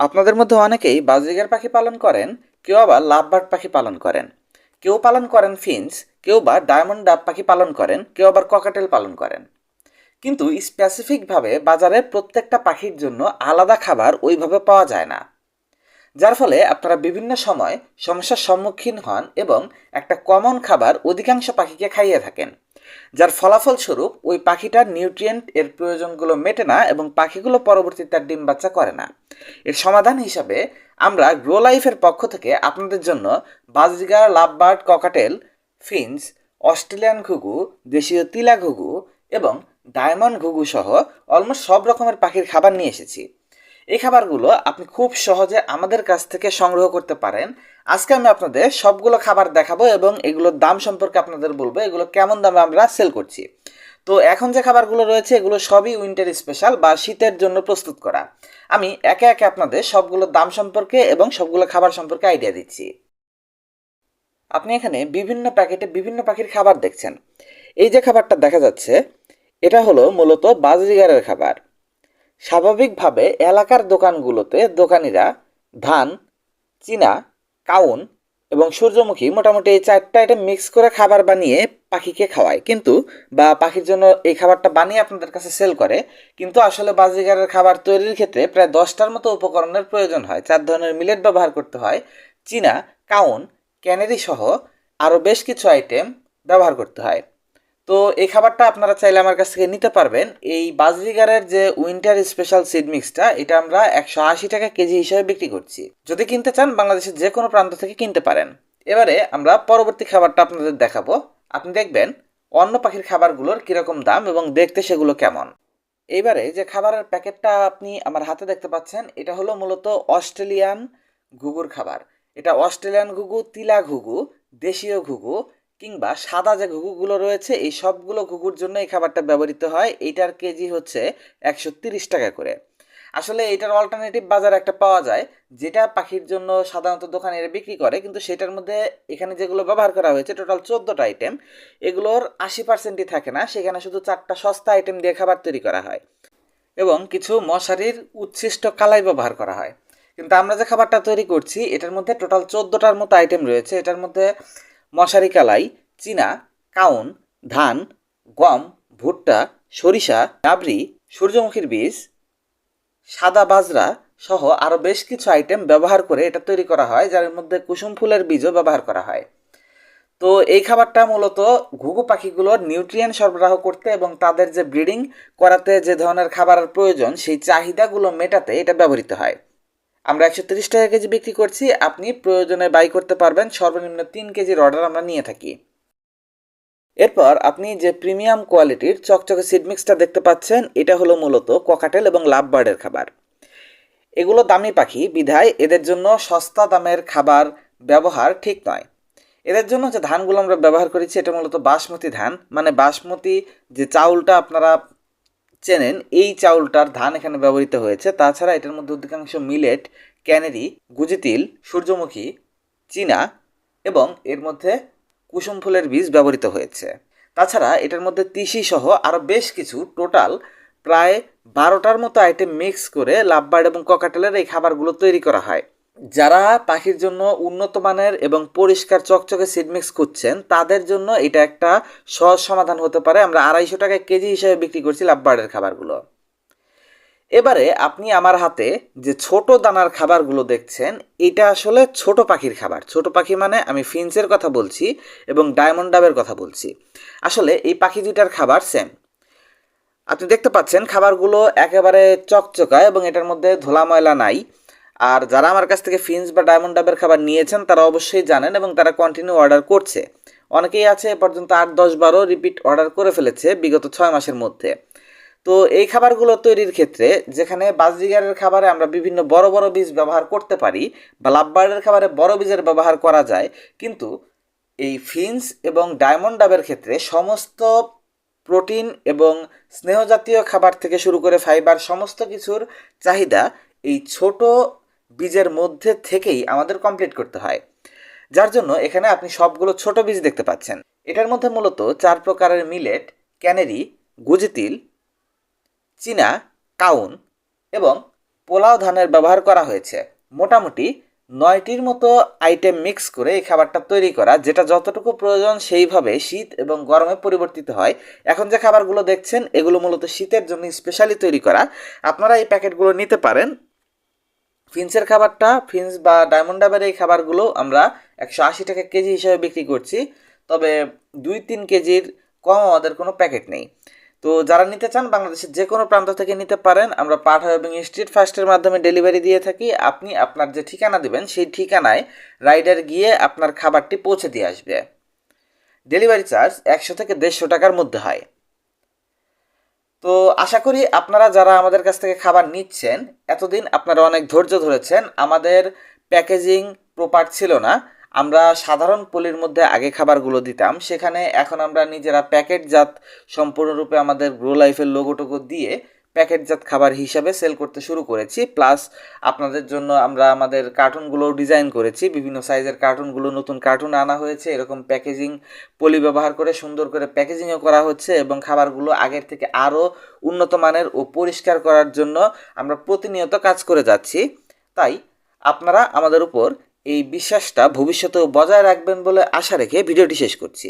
আপনাদের মধ্যে অনেকেই বাজিগার পাখি পালন করেন, কেউ আবার লাভবার্ড পাখি পালন করেন। কেউ পালন করেন ফিন্স কেউ বা ডায়মন্ড ডাব পাখি পালন করেন, কেউ আবার ককাটেল পালন করেন। কিন্তু স্পেসিফিকভাবে বাজারে প্রত্যেকটা পাখির জন্য আলাদা খাবার ওইভাবে পাওয়া যায় না। যার ফলে আপনারা বিভিন্ন সময় সমস্যার সম্মুখীন হন এবং একটা কমন খাবার অধিকাংশ পাখিকে খাইয়ে থাকেন। যার ফলাফল স্বরূপ ওই পাখিটার নিউট্রিয়েন্ট এর প্রয়োজনগুলো মেটে না এবং পাখিগুলো পরবর্তীতে তার ডিম বাচ্চা করে না। এর সমাধান হিসাবে আমরা গ্রো লাইফের পক্ষ থেকে আপনাদের জন্য budgerigar, lovebird, cockatiel finches Australian ঘুঘু, দেশীয় তিলা ঘুঘু এবং ডায়মন্ড ঘুঘু সহ অলমোস্ট সব রকমের পাখির খাবার নিয়ে এসেছি। এই খাবারগুলো আপনি খুব সহজে আমাদের কাছ থেকে সংগ্রহ করতে পারেন। আজকে আমি আপনাদের সবগুলো খাবার দেখাবো এবং এগুলোর দাম সম্পর্কে আপনাদের বলব, এগুলো কেমন দামে আমরা সেল করছি। তো এখন যে খাবারগুলো রয়েছে, এগুলো সবই উইন্টার স্পেশাল বা শীতের জন্য প্রস্তুত করা। আমি একে একে আপনাদের সবগুলোর দাম সম্পর্কে এবং সবগুলো খাবার সম্পর্কে আইডিয়া দিচ্ছি। আপনি এখানে বিভিন্ন প্যাকেটে বিভিন্ন পাখির খাবার দেখছেন। এই যে খাবারটা দেখা যাচ্ছে, এটা হলো মূলত বাজরিগারের খাবার। স্বাভাবিকভাবে এলাকার দোকানগুলোতে দোকানিরা ধান, চীনা, কাউন এবং সূর্যমুখী মোটামুটি এই চারটা আইটেম মিক্স করে খাবার বানিয়ে পাখিকে খাওয়ায়। কিন্তু বা পাখির জন্য এই খাবারটা বানিয়ে আপনাদের কাছে সেল করে, কিন্তু আসলে বাজিগারের খাবার তৈরির ক্ষেত্রে প্রায় দশটার মতো উপকরণের প্রয়োজন হয়। চার ধরনের মিলেট ব্যবহার করতে হয়, চীনা, কাউন ক্যানেরি সহ আরও বেশ কিছু আইটেম ব্যবহার করতে হয়। তো এই খাবারটা আপনারা চাইলে আমার কাছ থেকে নিতে পারবেন। এই বাজরিগারের যে উইন্টার স্পেশাল সিড মিক্সটা এটা আমরা একশো আশি টাকা কেজি হিসেবে বিক্রি করছি। যদি কিনতে চান, বাংলাদেশের যে কোনো প্রান্ত থেকে কিনতে পারেন। এবারে আমরা পরবর্তী খাবারটা আপনাদের দেখাবো। আপনি দেখবেন অন্য পাখির খাবারগুলোর কীরকম দাম এবং দেখতে সেগুলো কেমন। এইবারে যে খাবারের প্যাকেটটা আপনি আমার হাতে দেখতে পাচ্ছেন, এটা হলো মূলত অস্ট্রেলিয়ান ঘুঘুর খাবার। এটা অস্ট্রেলিয়ান ঘুঘু, তিলা ঘুঘু, দেশীয় ঘুঘু কিংবা সাদা যে ঘুঘুগুলো রয়েছে, এই সবগুলো ঘুঘুর জন্য এই খাবারটা ব্যবহৃত হয়। এইটার কেজি হচ্ছে একশো টাকা করে। আসলে এটার অল্টারনেটিভ বাজার একটা পাওয়া যায়, যেটা পাখির জন্য সাধারণত দোকানে বিক্রি করে, কিন্তু সেটার মধ্যে এখানে যেগুলো ব্যবহার করা হয়েছে টোটাল চোদ্দোটা আইটেম এগুলোর আশি পার্সেন্টই থাকে না। সেখানে শুধু চারটা সস্তা আইটেম দিয়ে খাবার তৈরি করা হয় এবং কিছু মশারির উচ্ছিষ্ট কালাই ব্যবহার করা হয়। কিন্তু আমরা যে খাবারটা তৈরি করছি, এটার মধ্যে টোটাল চোদ্দোটার মতো আইটেম রয়েছে। এটার মধ্যে মশারি কালাই চীনা, কাউন, ধান, গম, ভুট্টা, সরিষা, ডাবরি, সূর্যমুখীর বীজ, সাদা বাজরা সহ আরও বেশ কিছু আইটেম ব্যবহার করে এটা তৈরি করা হয়, যার মধ্যে কুসুম ফুলের বীজও ব্যবহার করা হয়। তো এই খাবারটা মূলত ঘুঘু পাখিগুলোর নিউট্রিয়েন্ট সরবরাহ করতে এবং তাদের যে ব্রিডিং করাতে যে ধরনের খাবারের প্রয়োজন, সেই চাহিদাগুলো মেটাতে এটা ব্যবহৃত হয়। আমরা একশো তিরিশ টাকা কেজি বিক্রি করছি, আপনি প্রয়োজনে বাই করতে পারবেন। সর্বনিম্ন তিন কেজির অর্ডার আমরা নিয়ে থাকি। এরপর আপনি যে প্রিমিয়াম কোয়ালিটির চকচকে সিড মিক্সটা দেখতে পাচ্ছেন, এটা হলো মূলত ককাটেল এবং লাভ বার্ডের খাবার। এগুলো দামি পাখি, বিধায় এদের জন্য সস্তা দামের খাবার ব্যবহার ঠিক নয়। এদের জন্য যে ধানগুলো আমরা ব্যবহার করেছি, এটা মূলত বাসমতি ধান। মানে বাসমতি যে চাউলটা আপনারা চেনেন, এই চাউলটার ধান এখানে ব্যবহৃত হয়েছে। তাছাড়া এটার মধ্যে অধিকাংশ মিলেট, ক্যানেরি গুজিতিল সূর্যমুখী, চীনা এবং এর মধ্যে কুসুম ফুলের বীজ ব্যবহৃত হয়েছে। তাছাড়া এটার মধ্যে তিসি সহ আরও বেশ কিছু টোটাল প্রায় বারোটার মতো আইটেম মিক্স করে লাভবার্ড এবং ককাটেলের এই খাবারগুলো তৈরি করা হয়। যারা পাখির জন্য উন্নত মানের এবং পরিষ্কার চকচকে সিড মিক্স খুঁজছেন, তাদের জন্য এটা একটা সহজ সমাধান হতে পারে। আমরা আড়াইশো টাকায় কেজি হিসেবে বিক্রি করছি লাভবার্ডের খাবারগুলো। এবারে আপনি আমার হাতে যে ছোট দানার খাবারগুলো দেখছেন, এটা আসলে ছোট পাখির খাবার। ছোট পাখি মানে আমি ফিন্সের কথা বলছি এবং ডায়মন্ড ডাবের কথা বলছি। আসলে এই পাখি দুইটার খাবার সেম আপনি দেখতে পাচ্ছেন খাবারগুলো একেবারে চকচকা এবং এটার মধ্যে ধোলা ময়লা নাই। আর যারা আমার কাছ থেকে ফিন্স বা ডায়মন্ড ডাবের খাবার নিয়েছেন, তারা অবশ্যই জানেন এবং তারা কন্টিনিউ অর্ডার করছে। অনেকেই আছে এ পর্যন্ত আট, দশ, বারো রিপিট অর্ডার করে ফেলেছে বিগত ছয় মাসের মধ্যে। তো এই খাবারগুলো তৈরির ক্ষেত্রে যেখানে বাজরিগারের খাবারে আমরা বিভিন্ন বড় বড় বীজ ব্যবহার করতে পারি বা লাভবার্ডের খাবারে বড় বীজের ব্যবহার করা যায়, কিন্তু এই ফিন্স এবং ডায়মন্ড ডাবের ক্ষেত্রে সমস্ত প্রোটিন এবং স্নেহজাতীয় খাবার থেকে শুরু করে ফাইবার সমস্ত কিছুর চাহিদা এই ছোট বীজের মধ্যে থেকেই আমাদের কমপ্লিট করতে হয়। যার জন্য এখানে আপনি সবগুলো ছোট বীজ দেখতে পাচ্ছেন। এটার মধ্যে মূলত চার প্রকারের মিলেট ক্যানেরি গুজিতিল, চীনা, কাউন এবং পোলাও ধানের ব্যবহার করা হয়েছে। মোটামুটি নয়টির মতো আইটেম মিক্স করে এই খাবারটা তৈরি করা, যেটা যতটুকু প্রয়োজন সেইভাবে শীত এবং গরমে পরিবর্তিত হয়। এখন যে খাবারগুলো দেখছেন, এগুলো মূলত শীতের জন্য স্পেশালি তৈরি করা। আপনারা এই প্যাকেটগুলো নিতে পারেন। ফিন্সের খাবারটা, ফিন্স বা ডায়মন্ড ডাবের এই খাবারগুলো আমরা একশো আশি টাকা কেজি হিসাবে বিক্রি করছি। তবে দুই তিন কেজির কম আমাদের কোনো প্যাকেট নেই। তো যারা নিতে চান বাংলাদেশের যে কোনো প্রান্ত থেকে নিতে পারেন, আমরা পাঠাও এবং স্ট্রিট ফাস্টের মাধ্যমে ডেলিভারি দিয়ে থাকি। আপনি আপনার যে ঠিকানা দেবেন, সেই ঠিকানায় রাইডার গিয়ে আপনার খাবারটি পৌঁছে দিয়ে আসবে। ডেলিভারি চার্জ একশো থেকে দেড়শো টাকার মধ্যে হয়। তো আশা করি আপনারা যারা আমাদের কাছ থেকে খাবার নিচ্ছেন, এতদিন আপনারা অনেক ধৈর্য ধরেছেন। আমাদের প্যাকেজিং প্রপার ছিল না। আমরা সাধারণ পলির মধ্যে আগে খাবারগুলো দিতাম। সেখানে এখন আমরা নিজেরা প্যাকেটজাত সম্পূর্ণরূপে আমাদের গ্রো লাইফের লোগোটোগো দিয়ে প্যাকেটজাত খাবার হিসাবে সেল করতে শুরু করেছি প্লাস আপনাদের জন্য আমরা আমাদের কার্টুনগুলো ডিজাইন করেছি, বিভিন্ন সাইজের কার্টুনগুলো নতুন কার্টুন আনা হয়েছে, এরকম প্যাকেজিং পলি ব্যবহার করে, সুন্দর করে প্যাকেজিংও করা হচ্ছে এবং খাবারগুলো আগের থেকে আরও উন্নত মানের ও পরিষ্কার করার জন্য আমরা প্রতিনিয়ত কাজ করে যাচ্ছি। তাই আপনারা আমাদের উপর এই বিশ্বাসটা ভবিষ্যতেও বজায় রাখবেন বলে আশা রেখে ভিডিওটি শেষ করছি।